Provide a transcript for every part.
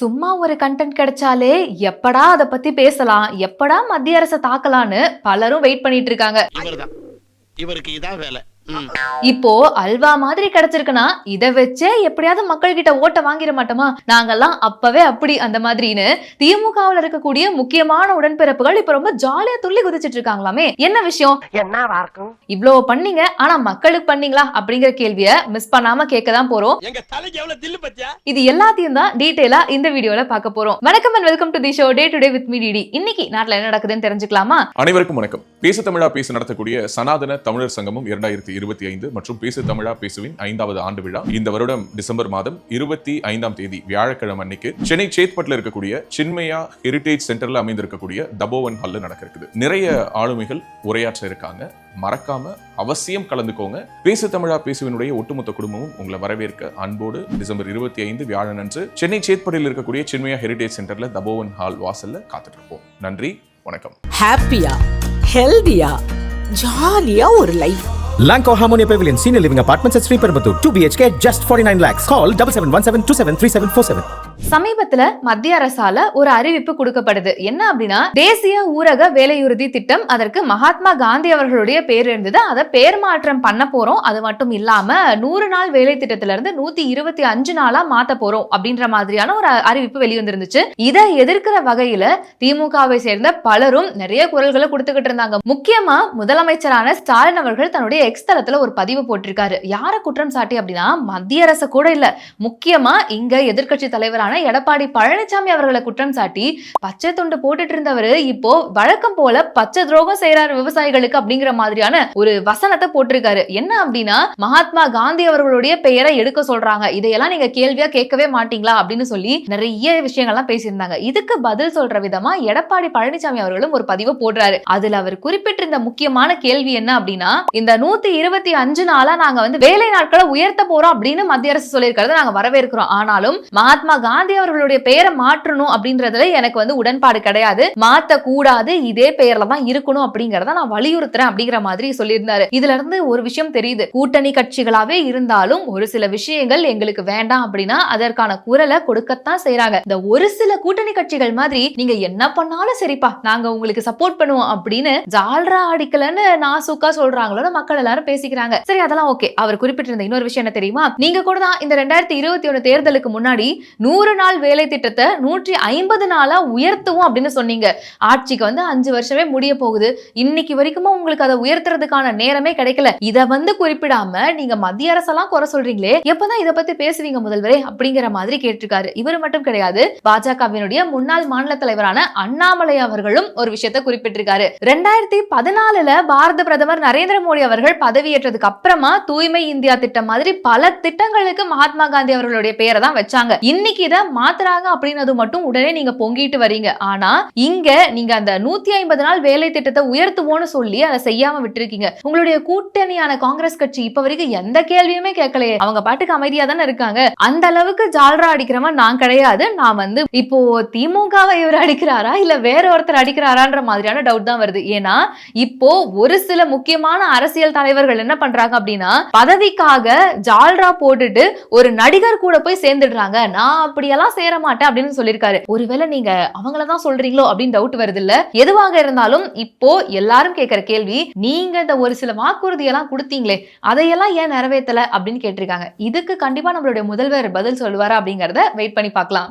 சும்மா ஒரு கண்டென்ட் கிடைச்சாலே எப்படா அதை பத்தி பேசலாம்? எப்படா மத்திய அரசை தாக்கலான்னு பலரும் வெயிட் பண்ணிட்டு இருக்காங்க. இவருக்கு இதான் வேலை. இப்போ அல்வா மாதிரி கிடைச்சிருக்குன்னா இதை வச்சே எப்படியாவது மக்கள் கிட்ட ஓட்ட வாங்கிட மாட்டோமா? நாங்கெல்லாம் அப்பவே அப்படி அந்த மாதிரின்னு திமுகவுல இருக்கக்கூடிய முக்கியமான உடன்பிறப்புகள் இப்ப ரொம்ப ஜாலியா துள்ளி குதிச்சிட்டு இருக்காங்களாமே. என்ன விஷயம்? இருக்கும்? இவ்ளோ பண்ணீங்க ஆனா மக்களுக்கு பண்ணீங்களா? அப்படிங்கிற கேள்விய மிஸ் பண்ணாம கேட்க தான் போறோம் இது எல்லாத்தையும் தான் டீடைலா இந்த வீடியோல பார்க்க போறோம். வணக்கம் and welcome to the show day today with me DD இன்னைக்கு நாட்டுல என்ன நடக்குதுன்னு தெரிஞ்சுக்கலாமா? அனைவருக்கும் வணக்கம். பேசு தமிழா பேசு நடத்தக்கூடிய சனாதன தமிழர் சங்கமும் இரண்டாயிரத்தி இருபத்தி ஐந்து மற்றும் பேசு தமிழா பேசுவின் ஐந்தாவது ஆண்டு விழா இந்த வருடம் டிசம்பர் மாதம் இருபத்தி ஐந்தாம் தேதி வியாழக்கிழமை அன்னைக்கு சென்னை சேத்பட்ல இருக்கக்கூடிய சின்மயா ஹெரிடேஜ் சென்டர்ல அமைந்திருக்கக்கூடிய தபோவன் ஹால்ல நடக்க இருக்குது நிறைய ஆளுமைகள் உரையாற்ற இருக்காங்க. மறக்காம அவசியம் கலந்துக்கோங்க. பேசு தமிழா பேசுவினுடைய ஒட்டுமொத்த குடும்பமும் உங்களை வரவேற்க அன்போடு டிசம்பர் இருபத்தி ஐந்து வியாழன் அன்று சென்னை சேத்பட்டில் இருக்கக்கூடிய சின்மயா ஹெரிடேஜ் சென்டர்ல தபோவன் ஹால் வாசல்ல காத்துட்டு இருப்போம் நன்றி வணக்கம். ஹாப்பியா ஹெல்தியா ஜாலியா ஒரு life Lanco Harmonia Pavilion Senior Living Apartments at Sri Perambatoor 2 BHK just 49 lakhs. Call 7717273747. சமீபத்துல மத்திய அரசால ஒரு அறிவிப்பு கொடுக்கப்படுது. என்ன அப்படின்னா தேசிய ஊரக வேலையுறுதி திட்டம் அதற்கு மகாத்மா காந்தி அவர்களுடைய பேர் இருந்தது. அதை பேர் மாற்றம் பண்ண போறோம். அது மட்டும் இல்லாம நூறு நாள் வேலை திட்டத்துல இருந்து நூத்தி இருபத்தி அஞ்சு நாளா மாத்த போறோம் அப்படின்ற மாதிரியான ஒரு அறிவிப்பு வெளிவந்திருந்துச்சு. இதை எதிர்க்கிற வகையில திமுகவை சேர்ந்த பலரும் நிறைய குரல்களை கொடுத்துக்கிட்டு இருந்தாங்க. முக்கியமா முதலமைச்சரான ஸ்டாலின் அவர்கள் தன்னுடைய எக்ஸ் தளத்துல ஒரு பதிவு போட்டிருக்காரு. யார குற்றம் சாட்டி அப்படின்னா மத்திய அரசு கூட இல்ல. முக்கியமா இங்க எதிர்க்கட்சி தலைவரான எடப்பாடி பழனிசாமி அவர்களை குற்றம் சாட்டி பச்சை துண்டு போட்டுட்டு இருந்தவர் இப்போ வழக்கம் போல பச்சை துரோகம் செய்யறாரு விவசாயிகளுக்கு அப்படிங்கிற மாதிரியான ஒரு வசனத்தை போட்டிருக்காரு. என்ன அப்படின்னா மகாத்மா காந்தி அவர்களுடைய பெயரை எடுக்க சொல்றாங்க. இதையெல்லாம் நீங்க கேள்வியா கேட்கவே மாட்டீங்களா அப்படின்னு சொல்லி நிறைய விஷயங்கள்லாம் பேசியிருந்தாங்க. இதுக்கு பதில் சொல்ற விதமா எடப்பாடி பழனிசாமி அவர்களும் ஒரு பதிவு போடுறாரு. அதுல அவர் குறிப்பிட்டிருந்த முக்கியமான கேள்வி என்ன அப்படின்னா இந்த நூத்தி இருபத்தி அஞ்சு நாளா நாங்க வந்து வேலை நாட்களை உயர்த்த போறோம் அப்படின்னு மத்திய அரசு சொல்லியிருக்கிறத நாங்க வரவேற்கிறோம். ஆனாலும் மகாத்மா காந்தி அவர்களுடைய பெயரை மாற்றணும் அப்படின்றதுல எனக்கு வந்து உடன்பாடு கிடையாது. மாத்த கூடாது இதே பெயர்ல தான் இருக்கணும் அப்படிங்கறத நான் வலியுறுத்துறேன் அப்படிங்கிற மாதிரி சொல்லியிருந்தாரு. இதுல இருந்து ஒரு விஷயம் தெரியுது. கூட்டணி கட்சிகளாவே இருந்தாலும் ஒரு சில விஷயங்கள் எங்களுக்கு வேண்டாம் அப்படின்னா அதற்கான குரலை கொடுக்கத்தான் செய்யறாங்க இந்த ஒரு சில கூட்டணி கட்சிகள் மாதிரி நீங்க என்ன பண்ணாலும் சரிப்பா நாங்க உங்களுக்கு சப்போர்ட் பண்ணுவோம் அப்படின்னு ஜால்ரா அடிக்கலன்னு நாசுக்கா சொல்றாங்களோட மக்கள் எல்லாரும் பேசிக்கிறாங்க. சரி அதெல்லாம் ஓகே. அவர் குறிப்பிட்டிருந்த இன்னொரு விஷயம் என்ன தெரியுமா? நீங்க கூட தான் இந்த ரெண்டாயிரத்தி இருபத்தி ஒண்ணு தேர்தலுக்கு முன்னாடி நூறு நாள் வேலை திட்டத்தை நூற்றி ஐம்பது நாளா உயர்த்துவோம் அப்படின்னு சொன்னீங்க. ஆட்சிக்கு வந்து அஞ்சு வருஷமே முடிய போகுது. இன்னைக்கு வரைக்குமா உங்களுக்கு அதை உயர்த்துறதுக்கான நேரமே கிடைக்கல. இதை வந்து குறிப்பிடாம நீங்க மத்திய அரசெல்லாம் குறை சொல்றீங்களே? எப்பதான் இத பத்தி பேசுவீங்க முதல்வரே? அப்படிங்கிற மாதிரி கேட்டிருக்காரு. இவர் மட்டும் கிடையாது பாஜகவினுடைய முன்னாள் மாநில தலைவரான அண்ணாமலை அவர்களும் ஒரு விஷயத்தை குறிப்பிட்டிருக்காரு. ரெண்டாயிரத்தி பதினாலுல பாரத பிரதமர் நரேந்திர மோடி அவர்கள் பதவியேற்றதுக்கு அப்புறமா தூய்மை இந்தியா திட்டம் மாதிரி பல திட்டங்களுக்கு மகாத்மா காந்தி அவர்களுடைய பெயரை தான் வச்சாங்க. இன்னைக்கு இதை மாத்துறாங்க அப்படின்னது மட்டும் உடனே நீங்க பொங்கிட்டு வரீங்க. ஆனா இங்க நீங்க அந்த நூத்தி ஐம்பது நாள் வேலை திட்டத்தை உயர்த்துவோன்னு சொல்லி அதை செய்யாம விட்டுருக்கீங்க. உங்களுடைய கூட்டணியான காங்கிரஸ் கட்சி இப்ப வரைக்கும் எந்த கேள்வியுமே கேட்கலையே. அவங்க பாட்டுக்கு அமைதியா தானே இருக்காங்க. அந்த அளவுக்கு ஜால்ரா அடிக்கிறவன் நான் கிடையாது. நான் வந்து இப்போ திமுகவை இவர் அடிக்கிறாரா? இல்ல வேற ஒருத்தர் அடிக்கிறாரான்ற மாதிரியான டவுட் தான் வருது. ஏன்னா இப்போ ஒரு சில முக்கியமான அரசியல் தலைவர்கள் என்ன பண்றாங்க அப்படின்னா பதவிக்காக ஜால்ரா போட்டுட்டு ஒரு நடிகர் கூட போய் சேர்ந்துடுறாங்க. நான் அப்படியெல்லாம் சேர மாட்டேன் அப்படின்னு சொல்லியிருக்காரு. ஒருவேளை நீங்க அவங்கள தான் சொல்றீங்களோ அப்படின்னு டவுட் வருது இல்ல எதுவாக இருந்தாலும் இப்போ எல்லாரும் கேட்கிற கேள்வி நீங்க இந்த ஒரு சில வாக்குறுதி எல்லாம் கொடுத்தீங்களே அதையெல்லாம் ஏன் நிறைவேற்றல அப்படின்னு கேட்டிருக்காங்க. இதுக்கு கண்டிப்பா நம்மளுடைய முதல்வர் பதில் சொல்லுவாரா அப்படிங்கறத வெயிட் பண்ணி பார்க்கலாம்.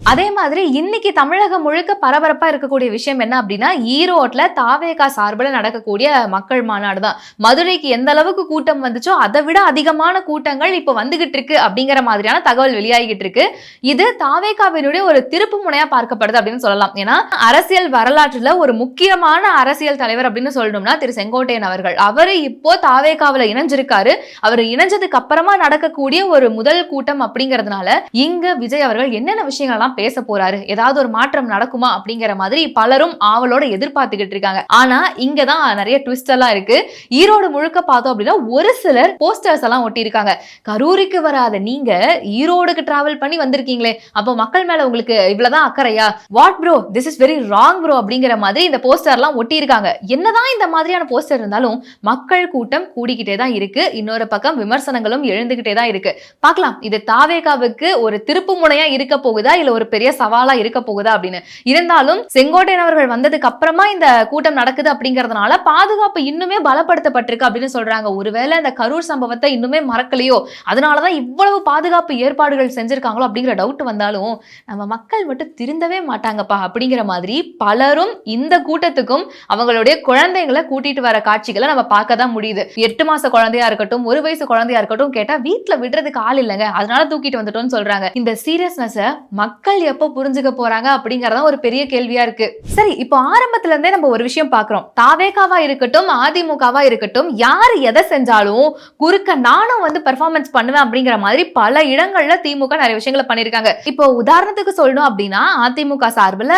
அதே மாதிரி இன்னைக்கு தமிழகம் முழுக்க பரபரப்பா இருக்கக்கூடிய விஷயம் என்ன அப்படின்னா ஈரோட்ல தாவேகா சார்பில் நடக்கக்கூடிய மக்கள் மாநாடு தான். மதுரைக்கு எந்த அளவுக்கு கூட்டம் வந்துச்சோ அதை விட அதிகமான கூட்டங்கள் இப்போ வந்துகிட்டு இருக்கு அப்படிங்கிற மாதிரியான தகவல் வெளியாகிட்டு இருக்கு. இது தாவேகாவினுடைய ஒரு திருப்பு முனையா பார்க்கப்படுது அப்படின்னு சொல்லலாம். ஏன்னா அரசியல் வரலாற்றுல ஒரு முக்கியமான அரசியல் தலைவர் அப்படின்னு சொல்லணும்னா திரு செங்கோட்டையன் அவர்கள். அவரு இப்போ தாவேகாவில் இணைஞ்சிருக்காரு. அவர் இணைஞ்சதுக்கு அப்புறமா நடக்கக்கூடிய ஒரு முதல் கூட்டம் அப்படிங்கிறதுனால இங்க விஜய் அவர்கள் என்னென்ன விஷயங்கள்லாம் தான் பேச போறாரு. ஏதாவது ஒரு மாற்றம் நடக்குமா அப்படிங்கிற மாதிரி பலரும் ஆவலோட எதிர்பார்த்துக்கிட்டு இருக்காங்க. ஆனா இங்க தான் நிறைய ட்விஸ்ட் எல்லாம் இருக்கு. ஈரோடு முழுக்க பார்த்தோம் அப்படின்னா ஒரு சிலர் போஸ்டர்ஸ் எல்லாம் ஒட்டியிருக்காங்க. கரூருக்கு வராத நீங்க ஈரோடுக்கு டிராவல் பண்ணி வந்திருக்கீங்களே. அப்போ மக்கள் மேல உங்களுக்கு இவ்வளவுதான் அக்கறையா? What bro this is very wrong bro அப்படிங்கிற மாதிரி இந்த போஸ்டர்லாம் ஒட்டியிருக்காங்க. என்னதான் இந்த மாதிரியான போஸ்டர் இருந்தாலும் மக்கள் கூட்டம் கூடிக்கிட்டே தான் இருக்கு. இன்னொரு பக்கம் விமர்சனங்களும் எழுந்துகிட்டே தான் இருக்கு. பார்க்கலாம். இது தாவேகாவுக்கு ஒரு திருப்பு முனையா இருக்க போகுதா? இல்ல ஒரு பெரிய சவாலா இருக்க போகுதா அப்படின்னு. இருந்தாலும் செங்கோட்டையன் அவர்கள் வந்ததுக்கு அப்புறமா இந்த கூட்டம் நடக்குது அப்படிங்கறதுனால பாதுகாப்பு இன்னுமே பலப்படுத்தப்பட்டிருக்கு அப்படின்னு சொல்றாங்க. ஒருவேளை இந்த கரூர் சம்பவத்தை இன்னுமே மறக்கலையோ? அதனாலதான் இவ்வளவு பாதுகாப்பு ஏற்பாடுகள் செஞ்சிருக்காங்களோ அப்படிங்கிற டவுட் வந்தாலும் நம்ம மக்கள் மட்டும் திருந்தவே மாட்டாங்கப்பா அப்படிங்கிற மாதிரி பலரும் இந்த கூட்டத்துக்கும் அவங்களுடைய குழந்தைங்களை கூட்டிட்டு வர காட்சிகளை நம்ம பார்க்க தான் முடியுது. எட்டு மாச குழந்தையா இருக்கட்டும் ஒரு வயசு குழந்தையா இருக்கட்டும் கேட்டா வீட்டுல விடுறதுக்கு ஆள் இல்லைங்க. அதனால தூக்கிட்டு வந்துட்டோம்னு சொல்றாங்க. இந்த சீரியஸ்னஸை மக்கள் மக்கள் எப்போ புரிஞ்சுக்க போறாங்க அப்படிங்கறத ஒரு பெரிய கேள்வியா இருக்கு. சரி இப்போ ஆரம்பத்துல இருந்தே நம்ம ஒரு விஷயம் பாக்குறோம். தாவேகாவா இருக்கட்டும் அதிமுகவா இருக்கட்டும் யார் எதை செஞ்சாலும் குறுக்க நானும் வந்து பெர்ஃபார்மன்ஸ் பண்ணுவேன் அப்படிங்கிற மாதிரி பல இடங்கள்ல திமுக நிறைய விஷயங்களை பண்ணிருக்காங்க இப்போ உதாரணத்துக்கு சொல்லணும் அப்படின்னா அதிமுக சார்பில்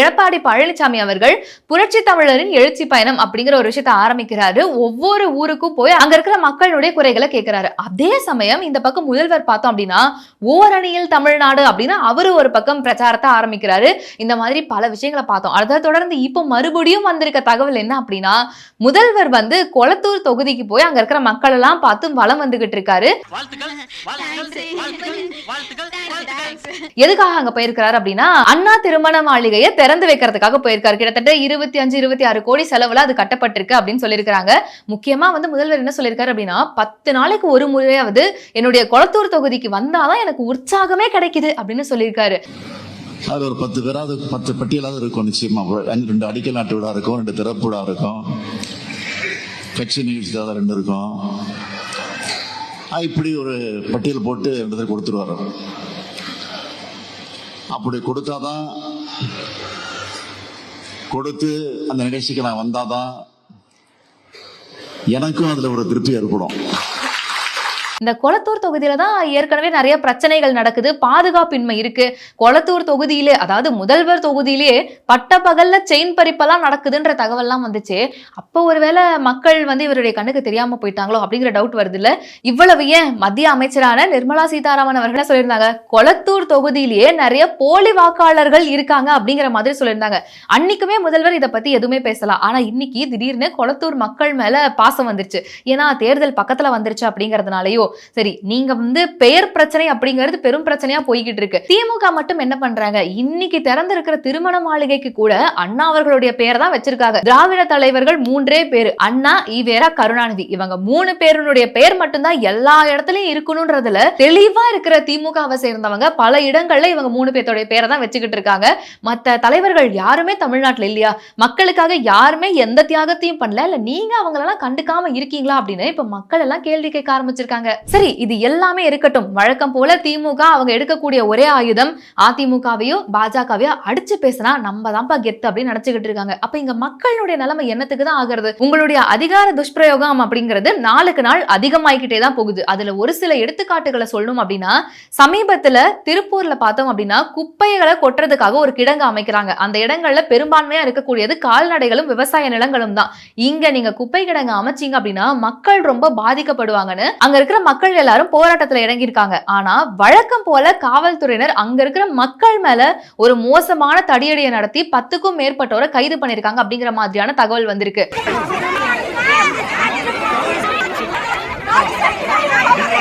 எடப்பாடி பழனிசாமி அவர்கள் புரட்சி தமிழரின் எழுச்சி பயணம் அப்படிங்கிற ஒரு விஷயத்தை ஆரம்பிக்கிறாரு. ஒவ்வொரு ஊருக்கும் போய் அங்க இருக்கிற மக்களுடைய குறைகளை கேட்கிறாரு அதே சமயம் இந்த பக்கம் முதல்வர் பார்த்தோம் அப்படின்னா ஓரணியில் தமிழ்நாடு அப்படின்னு அவரு ஒரு பக்கம் பிரச்சாரத்தை ஆரம்பிக்கிறாரு. இந்த மாதிரி பல விஷயங்களை பார்த்தோம். அதை தொடர்ந்து இப்போ மறுபடியும் வந்திருக்க தகவல் என்ன அப்படின்னா முதல்வர் வந்து கொளத்தூர் தொகுதிக்கு போய் அங்க இருக்கிற மக்கள் எல்லாம் பார்த்து வலம் வந்துகிட்டு இருக்காரு. எதுக்காக அங்க போயிருக்கிறாரு அப்படின்னா அண்ணா திருமண மாளிகையை திறந்து வைக்கிறதுக்காக போயிருக்காரு. கிட்டத்தட்ட இருபத்தி அஞ்சு இருபத்தி ஆறு கோடி செலவுல அது கட்டப்பட்டிருக்கு அப்படின்னு சொல்லியிருக்காங்க முக்கியமா வந்து முதல்வர் என்ன சொல்லியிருக்காரு அப்படின்னா பத்து நாளைக்கு ஒரு முறையாவது என்னுடைய கொளத்தூர் தொகுதிக்கு வந்தாதான் எனக்கு உற்சாகமே கிடைக்குது அப்படின்னு சொல்லியிருக்காரு. அது ஒரு பத்து பேராவது பத்து பட்டியலாவது இருக்கும் நிச்சயமா. அஞ்சு- ரெண்டு அடிக்கல் நாட்டு விழா இருக்கும் ரெண்டு திறப்பு விழா இருக்கும். கட்சி நிகழ்ச்சி தான் ரெண்டு இருக்கும். இப்படி ஒரு பட்டியல் போட்டு ரெண்டு பேர் கொடுத்துருவாரு. அப்படி கொடுத்தாதான் கொடுத்து அந்த நிகழ்ச்சிக்கு நான் வந்தாதான் எனக்கும் அதுல ஒரு திருப்தி ஏற்படும். இந்த கொளத்தூர் தொகுதியில தான் ஏற்கனவே நிறைய பிரச்சனைகள் நடக்குது பாதுகாப்பின்மை இருக்கு. கொளத்தூர் தொகுதியிலே அதாவது முதல்வர் தொகுதியிலே பட்ட பகல்ல செயின் பறிப்பெல்லாம் நடக்குதுன்ற தகவல்லாம் வந்துச்சு. அப்போ ஒருவேளை மக்கள் வந்து இவருடைய கண்ணுக்கு தெரியாம போயிட்டாங்களோ அப்படிங்கிற டவுட் வருது இல்ல இவ்வளவு ஏன் மத்திய அமைச்சரான நிர்மலா சீதாராமன் அவர்கள் சொல்லியிருந்தாங்க? கொளத்தூர் தொகுதியிலேயே நிறைய போலி வாக்காளர்கள் இருக்காங்க அப்படிங்கிற மாதிரி சொல்லியிருந்தாங்க. அன்னைக்குமே முதல்வர் இதை பத்தி எதுவுமே பேசலாம் ஆனா இன்னைக்கு திடீர்னு கொளத்தூர் மக்கள் மேல பாசம் வந்துருச்சு. ஏன்னா தேர்தல் பக்கத்துல வந்துருச்சு அப்படிங்கறதுனாலயோ சரி நீங்க வந்து பெயர் பிரச்சனை அப்படிங்கிறது பெரும் பிரச்சனையா போய்கிட்டு இருக்கு. திமுக மட்டும் என்ன பண்றாங்க? இன்னைக்கு திறந்திருக்கிற திருமண மாளிகைக்கு கூட அண்ணா அவர்களுடைய பெயர் தான் வச்சிருக்காங்க. திராவிட தலைவர்கள் மூன்றே பேரு. அண்ணா ஈவேரா கருணாநிதி. இவங்க மூணு பேருடைய பெயர் மட்டும்தான் எல்லா இடத்துலயும் இருக்கணும்ன்றதுல தெளிவா இருக்கிற திமுகவை சேர்ந்தவங்க பல இடங்கள்ல இவங்க மூணு பேர்த்தோடைய பேரை தான் வச்சுக்கிட்டு இருக்காங்க. மத்த தலைவர்கள் யாருமே தமிழ்நாட்டுல இல்லையா? மக்களுக்காக யாருமே எந்த தியாகத்தையும் பண்ணல. இல்ல நீங்க அவங்களெல்லாம் கண்டுக்காம இருக்கீங்களா அப்படின்னு இப்ப மக்கள் எல்லாம் கேள்வி கேட்க ஆரம்பிச்சிருக்காங்க. சரி இது எல்லாமே இருக்கட்டும். வழக்கம் போல திமுக அவங்க எடுக்கக்கூடிய ஒரே ஆயுதம் அதிமுகவையோ பாஜகவையோ அடிச்சு பேசினா நம்ம தான்ப்பா கெத்து அப்படின்னு நினைச்சுக்கிட்டு இருக்காங்க. அப்ப இங்க மக்களுடைய நிலைமை என்னத்துக்கு தான் ஆகுறது? உங்களுடைய அதிகார துஷ்பிரயோகம் அப்படிங்கிறது நாளுக்கு நாள் அதிகமாயிக்கிட்டே தான் போகுது. அதுல ஒரு சில எடுத்துக்காட்டுகளை சொல்லணும் அப்படின்னா சமீபத்துல திருப்பூர்ல பார்த்தோம் அப்படின்னா குப்பைகளை கொட்டுறதுக்காக ஒரு கிடங்கு அமைக்கிறாங்க. அந்த இடங்கள்ல பெரும்பான்மையா இருக்கக்கூடியது கால்நடைகளும் விவசாய நிலங்களும் தான். இங்க நீங்க குப்பை கிடங்கு அமைச்சீங்க அப்படின்னா மக்கள் ரொம்ப பாதிக்கப்படுவாங்கன்னு அங்க இருக்கிற மக்கள் எல்லாரும் போராட்டத்துல இறங்கியிருக்காங்க. ஆனா வழக்கம் போல காவல்துறையினர் அங்க இருக்கிற மக்கள் மேல ஒரு மோசமான தடியடியை நடத்தி பத்துக்கும் மேற்பட்டோரை கைது பண்ணியிருக்காங்க அப்படிங்கிற மாதிரியான தகவல் வந்திருக்கு.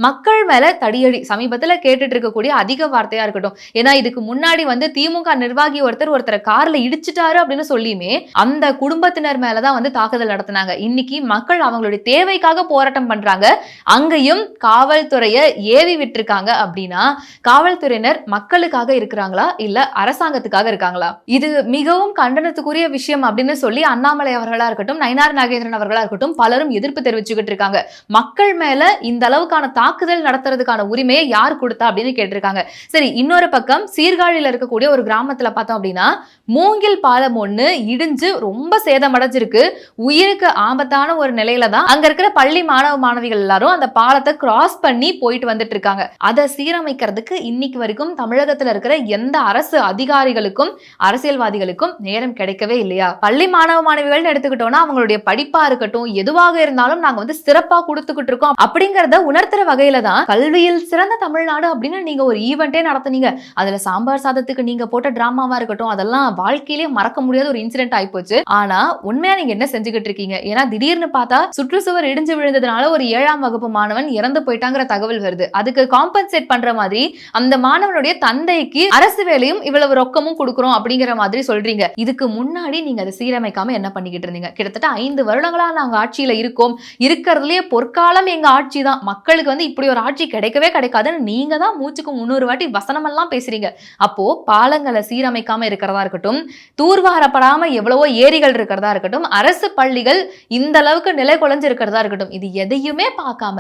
மக்கள் மேல தடியடி சமீபத்துல கேட்டுட்டு இருக்கக்கூடிய அதிக வார்த்தையா இருக்கட்டும். ஏன்னா இதுக்கு முன்னாடி வந்து திமுக நிர்வாகி ஒருத்தர் ஒருத்தரை கார்ல இடிச்சிட்டாரு அப்படின்னு சொல்லியுமே அந்த குடும்பத்தினர் மேலதான் வந்து தாக்குதல் நடத்தினாங்க. இன்னைக்கு மக்கள் அவங்களுடைய தேவைக்காக போராட்டம் பண்றாங்க. அங்கேயும் காவல்துறையை ஏவி விட்டுருக்காங்க அப்படின்னா காவல்துறையினர் மக்களுக்காக இருக்கிறாங்களா? இல்ல அரசாங்கத்துக்காக இருக்காங்களா? இது மிகவும் கண்டனத்துக்குரிய விஷயம் அப்படின்னு சொல்லி அண்ணாமலை அவர்களா இருக்கட்டும் நயனார் நாகேந்திரன் அவர்களா இருக்கட்டும் பலரும் எதிர்ப்பு தெரிவிச்சுக்கிட்டு இருக்காங்க. மக்கள் மேல இந்த அளவுக்கான தாக்குதல் நடத்துறதுக்கான உரிமையை யார் கொடுத்தா அப்படின்னு கேட்டிருக்காங்க. சரி இன்னொரு பக்கம் சீர்காழியில இருக்கக்கூடிய ஒரு கிராமத்தில் பார்த்தோம் அப்படின்னா மூங்கில் பாலம் ஒண்ணு இடிஞ்சு ரொம்ப சேதமடைஞ்சிருக்கு உயிருக்கு ஆபத்தான ஒரு நிலையில தான் அங்க இருக்கிற பள்ளி மாணவ மாணவிகள் எல்லாரும் அந்த பாலத்தை கிராஸ் பண்ணி போயிட்டு வந்துட்டு இருக்காங்க. அதை சீரமைக்கிறதுக்கு இன்னைக்கு வரைக்கும் தமிழகத்துல இருக்கிற எந்த அரசு அதிகாரிகளுக்கும் அரசியல்வாதிகளுக்கும் நேரம் கிடைக்கவே இல்லையா? பள்ளி மாணவ மாணவிகள்னு எடுத்துக்கிட்டோம்னா அவங்களுடைய படிப்பா இருக்கட்டும் எதுவாக இருந்தாலும் நாங்க வந்து சிறப்பா கொடுத்துக்கிட்டு இருக்கோம் அப்படிங்கறத உணர்த்துற வகையில தான் கல்வியில் சிறந்த தமிழ்நாடு அப்படின்னு நீங்க ஒரு ஈவெண்ட்டே நடத்துனீங்க. அதுல சாம்பார் சாதத்துக்கு நீங்க போட்ட டிராமாவா இருக்கட்டும் அதெல்லாம் வாழ்க்கையிலேயே மறக்க முடியாத ஒரு இன்சிடென்ட் ஆயிப்போச்சு. ஆனா உண்மையா நீங்க என்ன செஞ்சுக்கிட்டு இருக்கீங்க? ஏன்னா திடீர்னு பார்த்தா சுற்றுச்சுவர் இடிஞ்சு விழுந்ததுனால ஒரு ஏழாம் வகுப்பு மாணவன் இறந்து போயிட்டாங்கிற தகவல் வருது. அதுக்கு காம்பன்சேட் பண்ற மாதிரி அந்த மாணவனுடைய தந்தைக்கு அரசு வேலையும் இவ்வளவு ரொக்கமும் கொடுக்குறோம் அப்படிங்கிற மாதிரி சொல்றீங்க. இதுக்கு முன்னாடி நீங்க அதை சீரமைக்காம என்ன பண்ணிக்கிட்டு இருந்தீங்க? கிட்டத்தட்ட ஐந்து வருடங்களா நாங்க ஆட்சியில இருக்கோம். இருக்கிறதுலயே பொற்காலம் எங்க ஆட்சி தான். மக்களுக்கு வந்து இப்படி ஒரு ஆட்சி கிடைக்கவே கிடைக்காதுன்னு நீங்க தான் மூச்சுக்கு முன்னூறு வாட்டி வசனமெல்லாம் பேசுறீங்க. அப்போ பாலங்களை சீரமைக்காம இருக்கிறதா இருக்கட்டும் தூர்வாரப்படாம எவ்வளவோ ஏரிகள் இருக்கிறதா இருக்கட்டும் அரசு பள்ளிகள் இந்த அளவுக்கு நிலை குலைஞ்சு இருக்கிறதா இருக்கட்டும் இது எதையுமே பார்க்காம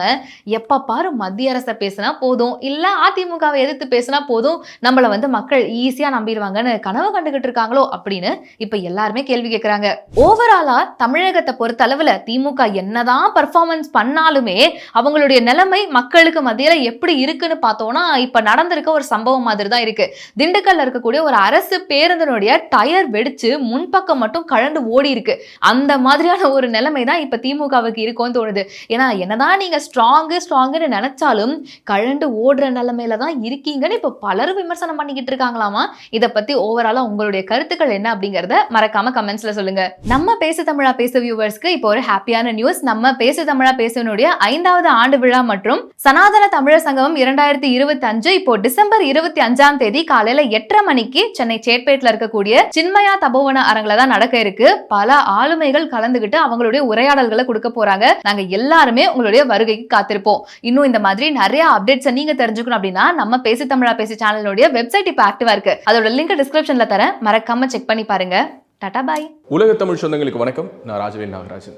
எப்ப பாரு மத்திய அரசை பேசினா போதும் இல்ல அதிமுகவை எதிர்த்து பேசினா போதும் நம்மள வந்து மக்கள் ஈஸியா நம்பிடுவாங்கன்னு கனவு கண்டுகிட்டு இருக்காங்களோ அப்படின்னு இப்ப எல்லாருமே கேள்வி கேட்கிறாங்க ஓவராலா தமிழகத்தை பொறுத்த அளவுல திமுக என்னதான் பர்ஃபார்மன்ஸ் பண்ணாலுமே அவங்களுடைய நிலைமை மக்களுக்கு மத்தியில் எப்படி இருக்குன்னு பார்த்தோம்னா இப்போ நடந்திருக்க ஒரு சம்பவம் மாதிரி தான் இருக்கு. திண்டுக்கல்ல இருக்கக்கூடிய ஒரு அரசு பேருந்தினுடைய டயர் வெடிச்சு முன்பக்கம் மட்டும் கழண்டு ஓடி இருக்கு. அந்த மாதிரியான ஒரு நிலைமை தான் இப்போ திமுகவுக்கு இருக்கும்னு தோணுது. ஏன்னா என்னதான் நீங்க ஸ்ட்ராங்கு ஸ்ட்ராங்குன்னு நினைச்சாலும் கழண்டு ஓடுற நிலைமையில தான் இருக்கீங்கன்னு இப்போ பலரும் விமர்சனம் பண்ணிக்கிட்டு இருக்காங்களாமா? இதை பத்தி ஓவராலா உங்களுடைய கருத்துக்கள் என்ன அப்படிங்கறத மறக்காம கமெண்ட்ஸ்ல சொல்லுங்க. நம்ம பேசு தமிழா பேசு வியூவர்ஸ்க்கு இப்போ ஒரு ஹாப்பியான நியூஸ் நம்ம பேசு தமிழா பேசுனுடைய ஐந்தாவது ஆண்டு விழா மற்றும் சனாதன தமிழர் சங்கமம் இரண்டாயிரத்தி இருபத்தி அஞ்சு இப்போ டிசம்பர் இருபத்தி அஞ்சாம் தேதி காலையில எட்டரை மணிக்கு சென்னை சேட்பேட்ல இருக்கக்கூடிய சின்மயா தபோவன அரங்கில தான் நடக்க இருக்கு. பல ஆளுமைகள் கலந்துகிட்டு அவங்களுடைய உரையாடல்களை கொடுக்க போறாங்க. நாங்க எல்லாருமே உங்களுடைய வருகைக்கு காத்திருப்போம். இன்னும் இந்த மாதிரி நிறைய அப்டேட்ஸ் நீங்க தெரிஞ்சுக்கணும் அப்படின்னா நம்ம பேசி தமிழா பேசி சேனலுடைய வெப்சைட் இப்போ ஆக்டிவா இருக்கு. அதோட லிங்க் டிஸ்கிரிப்ஷன்ல தரேன். மறக்காம செக் பண்ணி பாருங்க. டாடா பாய் உலக தமிழ் சொந்தங்களுக்கு வணக்கம். நான் ராஜவேல் நாகராஜன்.